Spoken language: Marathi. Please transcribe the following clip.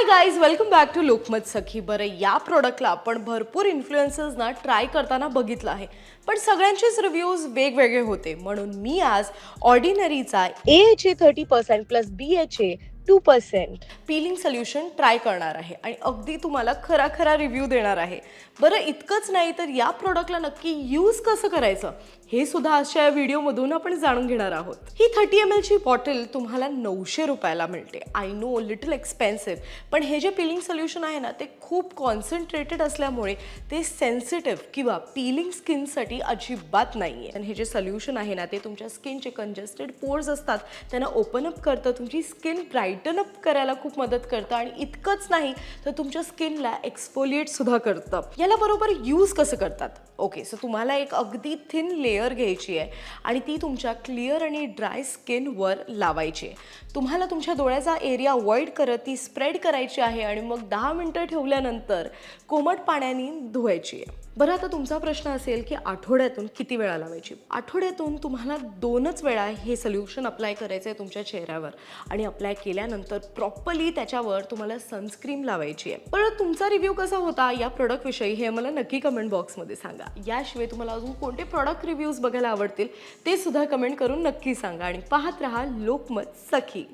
Hi guys welcome back to Lokmat Sakhi बरं या प्रोडक्टला आपण भरपूर इन्फ्लुएन्सर्सना ट्राय करताना बघितलं आहे. पण सगळ्यांचेच रिव्ह्यूज वेगवेगळे होते. म्हणून मी आज ऑर्डिनरीचा A H A thirty percent plus B H A two percent peeling solution try करणार आहे. आणि अगदी तुम्हाला खरा खरा रिव्ह्यू देणार आहे. बरं इतकंच नाही तर या प्रोडक्टला नक्की यूज कसं करायचं? हे सुद्धा आजच्या या व्हिडिओमधून आपण जाणून घेणार आहोत. ही थर्टी एम एलची बॉटल तुम्हाला नऊशे रुपयाला मिळते. आय नो लिटल एक्सपेन्सिव्ह पण हे जे पिलिंग सोल्युशन आहे ना ते खूप कॉन्सन्ट्रेटेड असल्यामुळे ते सेन्सिटिव्ह किंवा पिलिंग स्किनसाठी अजिबात नाही आहे आणि हे जे सोल्युशन आहे ना ते तुमच्या स्किनचे कंजेस्टेड पोर्स असतात. त्यांना ओपन अप करतं तुमची स्किन ब्राईटन अप करायला खूप मदत करतं. आणि इतकंच नाही तर तुमच्या स्किनला एक्सफोलिएट सुद्धा करतं. याला बरोबर यूज कसं करतात? ओके सो तुम्हाला एक अगदी थिन लेअर घ्यायची आहे आणि ती तुमच्या क्लिअर आणि ड्राय स्किनवर लावायची आहे. तुम्हाला तुमच्या डोळ्याचा एरिया अवॉइड करत ती स्प्रेड करायची आहे आणि मग दहा मिनटं ठेवल्यानंतर कोमट पाण्याने धुवायची आहे. बरं आता तुमचा प्रश्न असेल की आठवड्यातून किती वेळा लावायची? आठवड्यातून तुम्हाला दोनच वेळा हे सोल्युशन अप्लाय करायचं आहे तुमच्या चेहऱ्यावर. आणि अप्लाय केल्यानंतर प्रॉपरली त्याच्यावर तुम्हाला सनस्क्रीम लावायची आहे. पण तुमचा रिव्ह्यू कसा होता या प्रोडक्टविषयी हे मला नक्की कमेंट बॉक्समध्ये सांगा. याशिवाय तुम्हाला अजून कोणते प्रॉडक्ट रिव्ह्यूज बघायला आवडतील ते सुद्धा कमेंट करून नक्की सांगा. आणि पाहत रहा लोकमत सखी.